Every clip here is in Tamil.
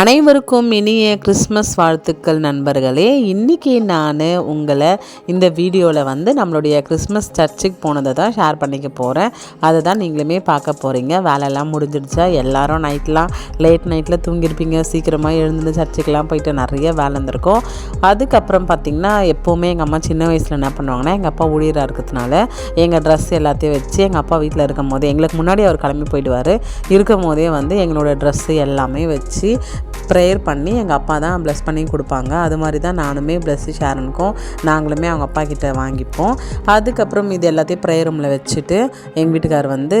அனைவருக்கும் இனிய கிறிஸ்மஸ் வாழ்த்துக்கள் நண்பர்களே. இன்றைக்கி நான் உங்களை இந்த வீடியோவில் வந்து நம்மளுடைய கிறிஸ்மஸ் சர்ச்சுக்கு போனதை தான் ஷேர் பண்ணிக்க போகிறேன் அதை தான் நீங்களுமே பார்க்க போகிறீங்க வேலையெல்லாம் முடிஞ்சிடுச்சா? எல்லாரும் நைட்லாம் லேட் நைட்டில் தூங்கியிருப்பீங்க. சீக்கிரமாக எழுந்து சர்ச்சுக்கெலாம் போயிட்டு நிறைய வேலை இருந்திருக்கும். அதுக்கப்புறம் பார்த்திங்கன்னா எப்போவுமே எங்கள் அம்மா சின்ன வயசில் என்ன பண்ணுவாங்கன்னா எங்கள் அப்பா ஊழியராக இருக்கிறதுனால எங்கள் ட்ரெஸ் எல்லாத்தையும் வச்சு எங்கள் அப்பா வீட்டில் இருக்கும் போது எங்களுக்கு முன்னாடி அவர் கிளம்பி போயிடுவார். இருக்கும் போதே வந்து எங்களோட ட்ரெஸ்ஸு எல்லாமே வச்சு ப்ரேயர் பண்ணி எங்கள் அப்பா தான் ப்ளஸ் பண்ணி கொடுப்பாங்க. அது மாதிரி தான் நானுமே ப்ளஸ்ஸு ஷேரனுக்கும் நாங்களுமே அவங்க அப்பா கிட்டே வாங்கிப்போம். அதுக்கப்புறம் இது எல்லாத்தையும் ப்ரேயர் ரூமில் வச்சுட்டு எங்கள் வீட்டுக்கார் வந்து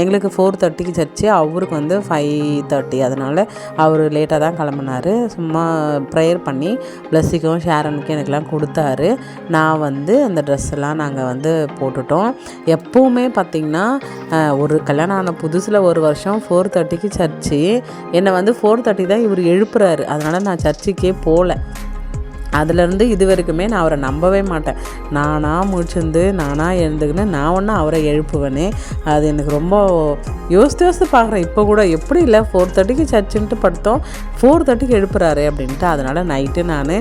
எங்களுக்கு ஃபோர் தேர்ட்டிக்கு சர்ச்சு அவருக்கு வந்து ஃபைவ் தேர்ட்டி அதனால் அவர் லேட்டாக தான் கிளம்புனார். சும்மா ப்ரேயர் பண்ணி ப்ளஸ்ஸுக்கும் ஷேரனுக்கும் எனக்கெல்லாம் கொடுத்தாரு. நான் வந்து அந்த ட்ரெஸ்ஸெல்லாம் நாங்கள் வந்து போட்டுட்டோம். எப்போவுமே பார்த்திங்கன்னா ஒரு கல்யாணம் ஆன புதுசில் ஒரு வருஷம் ஃபோர் தேர்ட்டிக்கு சர்ச்சு. என்னை வந்து ஃபோர் தேர்ட்டி தான் இவர் எழுப்புறாரு. அதனால் நான் சர்ச்சுக்கே போகல அதுலேருந்து இது வரைக்குமே நான் அவரை நம்பவே மாட்டேன். நானாக முடிச்சிருந்து நானாக எழுந்துக்கின்னு நான் ஒன்று அவரை எழுப்புவேனே. அது எனக்கு ரொம்ப யோசித்து யோசித்து பார்க்குறேன். இப்போ கூட எப்படி இல்லை ஃபோர் தேர்ட்டிக்கு சர்ச்சுன்ட்டு படுத்தோம். ஃபோர் தேர்ட்டிக்கு எழுப்புறாரு அப்படின்ட்டு. அதனால் நைட்டு நான்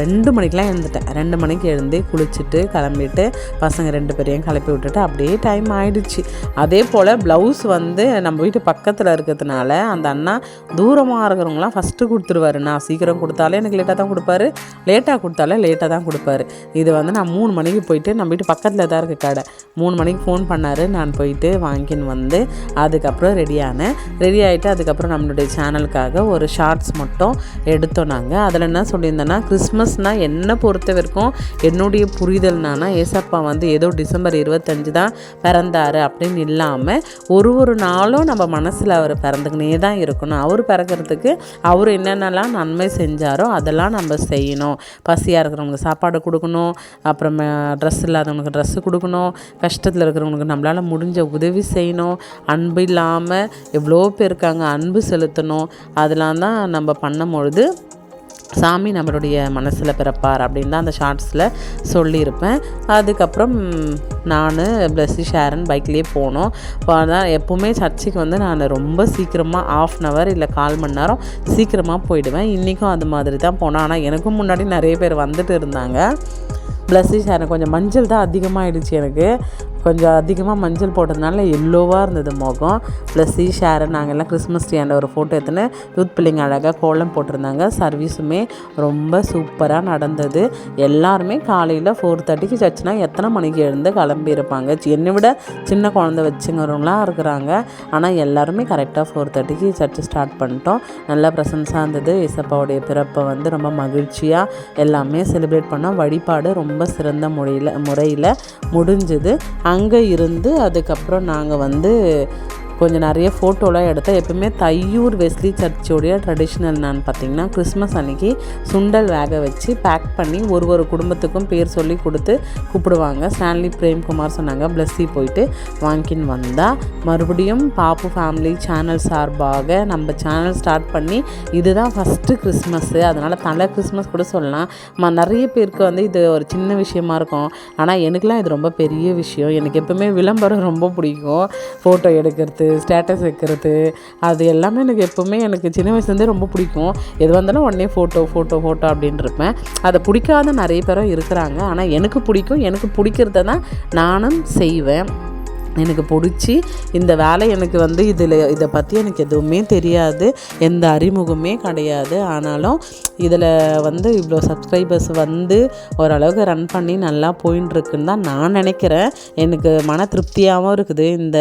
ரெண்டு மணிக்கெலாம் எழுந்துட்டேன். ரெண்டு மணிக்கு எழுந்து குளிச்சுட்டு கிளம்பிட்டு பசங்க ரெண்டு பேரையும் கிளப்பி விட்டுட்டு அப்படியே டைம் ஆயிடுச்சு. அதே போல் ப்ளவுஸ் வந்து நம்ம வீட்டு பக்கத்தில் இருக்கிறதுனால அந்த அண்ணா தூரமாக இருக்கிறவங்களாம் ஃபஸ்ட்டு கொடுத்துருவாரு. நான் சீக்கிரம் கொடுத்தாலே எனக்கு லேட்டாக தான் கொடுப்பாரு. லேட்டாக கொடுத்தாலே லேட்டாக தான் கொடுப்பாரு. இது வந்து நான் மூணு மணிக்கு போயிட்டு நம்ம வீட்டு பக்கத்தில் தான் இருக்குது கடை. மூணு மணிக்கு ஃபோன் பண்ணார். நான் போயிட்டு வாங்கின்னு வந்து அதுக்கப்புறம் ரெடியானேன் ரெடி ஆகிட்டு அதுக்கப்புறம் நம்மளுடைய சேனலுக்காக ஒரு ஷார்ட்ஸ் மட்டும் எடுத்தோம் நாங்கள் அதில் என்ன சொல்லியிருந்தேன்னா கிறிஸ்மஸ்னால் என்னை பொறுத்த வரைக்கும் என்னுடைய புரிதல்னானா ஏசப்பா வந்து ஏதோ டிசம்பர் இருபத்தஞ்சு தான் பிறந்தார் அப்படின்னு இல்லாமல் ஒரு ஒரு நாளும் நம்ம மனசில் அவர் பிறந்துக்கினே தான் இருக்கணும். அவர் பிறக்கிறதுக்கு அவர் என்னென்னலாம் நன்மை செஞ்சாரோ அதெல்லாம் நம்ம செய்யணும். பசியாக இருக்கிறவங்க சாப்பாடு கொடுக்கணும். அப்புறம் ட்ரெஸ் இல்லாதவங்களுக்கு ட்ரெஸ்ஸு கொடுக்கணும். கஷ்டத்தில் இருக்கிறவங்களுக்கு நம்மளால் முடிஞ்ச உதவி செய்யணும். அன்பு இல்லாமல் எவ்வளோ பேர் இருக்காங்க அன்பு செலுத்தணும். அதெல்லாம் தான் நம்ம பண்ணும்பொழுது சாமி நம்மளுடைய மனசில் பிறப்பார் அப்படின்னு தான் அந்த ஷார்ட்ஸில் சொல்லியிருப்பேன். அதுக்கப்புறம் நான் பிளஸ்ஸி ஷேரன் பைக்லேயே போனோம். அதான் எப்போவுமே சர்ச்சுக்கு வந்து நான் ரொம்ப சீக்கிரமாக ஆஃப் அன் ஹவர் இல்லை கால் மணி நேரம் சீக்கிரமாக போயிடுவேன். இன்றைக்கும் அது மாதிரி தான் போனேன் ஆனால் எனக்கும் முன்னாடி நிறைய பேர் வந்துட்டு இருந்தாங்க. பிளஸ்ஸி ஷேரன் கொஞ்சம் மஞ்சள் தான் அதிகமாகிடுச்சு எனக்கு. கொஞ்சம் அதிகமாக மஞ்சள் போட்டதுனால எல்லோவாக இருந்தது முகம். ப்ளஸ் சி ஷேரன் நாங்கள் எல்லாம் கிறிஸ்மஸ் ட்ரீயாண்ட ஒரு ஃபோட்டோ எடுத்துன்னு யூத் பிள்ளைங்க அழகாக கோலம் போட்டிருந்தாங்க. சர்வீஸுமே ரொம்ப சூப்பராக நடந்தது. எல்லாருமே காலையில் ஃபோர் தேர்ட்டிக்கு சர்ச்னா எத்தனை மணிக்கு எழுந்து கிளம்பியிருப்பாங்க என்னை விட சின்ன குழந்தை வச்சுங்கிறவங்களாம் இருக்கிறாங்க. ஆனால் எல்லாருமே கரெக்டாக ஃபோர் தேர்ட்டிக்கு சர்ச்சு ஸ்டார்ட் பண்ணிட்டோம். நல்லா ப்ரெசன்ஸாக இருந்தது. இசப்பாவுடைய பிறப்பை வந்து ரொம்ப மகிழ்ச்சியாக எல்லாமே செலிப்ரேட் பண்ணோம். வழிபாடு ரொம்ப சிறந்த முறையில் முறையில் முடிஞ்சுது. அங்கே இருந்து அதுக்கப்புறம் நாங்கள் வந்து கொஞ்சம் நிறைய ஃபோட்டோலாம் எடுத்தேன். எப்பவுமே தையூர் வெஸ்லி சர்ச்சோடைய ட்ரெடிஷ்னல் நான் பார்த்தீங்கன்னா கிறிஸ்மஸ் அன்னைக்கு சுண்டல் வேக வச்சு பேக் பண்ணி ஒரு ஒரு குடும்பத்துக்கும் பேர் சொல்லி கொடுத்து கூப்பிடுவாங்க. ஸ்டான்லி பிரேம்குமார் சொன்னாங்க பிளஸ்ஸி போயிட்டு வாங்கின்னு வந்தால் மறுபடியும் பாப்பு ஃபேமிலி சேனல் சார்பாக நம்ம சேனல் ஸ்டார்ட் பண்ணி இதுதான் ஃபஸ்ட்டு கிறிஸ்மஸ்ஸு அதனால் தலை கிறிஸ்மஸ் கூட சொல்லலாம். ம நிறைய பேருக்கு வந்து இது ஒரு சின்ன விஷயமா இருக்கும். ஆனால் எனக்குலாம் இது ரொம்ப பெரிய விஷயம். எனக்கு எப்பவுமே விளம்பரம் ரொம்ப பிடிக்கும். ஃபோட்டோ எடுக்கிறது ஸ்டேட்டஸ் வைக்கிறது அது எல்லாமே எனக்கு எப்போவுமே எனக்கு சின்ன வயசுலேருந்தே ரொம்ப பிடிக்கும். எது வந்தாலும் உடனே ஃபோட்டோ ஃபோட்டோ ஃபோட்டோ அப்படின்னு இருப்பேன் அதை பிடிக்காத நிறைய பேரும் இருக்கிறாங்க. ஆனால் எனக்கு பிடிக்கும் எனக்கு பிடிக்கிறத தான் நானும் செய்வேன். எனக்கு பிடிச்சி இந்த வேலை எனக்கு வந்து இதில் இதை பற்றி எனக்கு எதுவுமே தெரியாது. எந்த அறிமுகமே கிடையாது. ஆனாலும் இதில் வந்து இவ்வளோ சப்ஸ்கிரைபர்ஸ் வந்து ஓரளவுக்கு ரன் பண்ணி நல்லா போயின்னு தான் நான் நினைக்கிறேன். எனக்கு மன திருப்தியாகவும் இருக்குது இந்த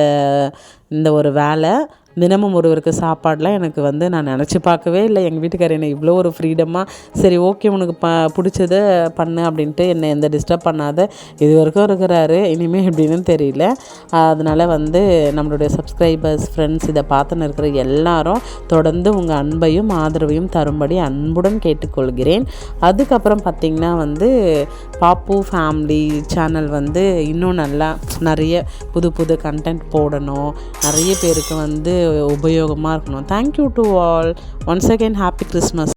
இந்த ஒரு வேலை. தினமும் ஒருவருக்கு சாப்பாடெலாம் எனக்கு வந்து நான் நினச்சி பார்க்கவே இல்லை. எங்கள் வீட்டுக்காரர் என்னை இவ்வளோ ஒரு ஃப்ரீடமாக சரி ஓகே உனக்கு ப பிடிச்சத பண்ணு அப்படின்ட்டு என்னை எந்த டிஸ்டர்ப் பண்ணாத இது வரைக்கும் இருக்கிறாரு. இனிமேல் எப்படின்னு தெரியல. அதனால் வந்து நம்மளுடைய சப்ஸ்கிரைபர்ஸ் ஃப்ரெண்ட்ஸ் இதை பார்த்துன்னு இருக்கிற எல்லாரும் தொடர்ந்து உங்கள் அன்பையும் ஆதரவையும் தரும்படி அன்புடன் கேட்டுக்கொள்கிறேன். அதுக்கப்புறம் பார்த்திங்கன்னா வந்து பாப்பு ஃபேமிலி சேனல் வந்து இன்னும் நல்லா நிறைய புது புது கண்டென்ட் போடணும். நிறைய பேருக்கு வந்து உபயோகமாக இருக்கணும். Thank you to all once again happy Christmas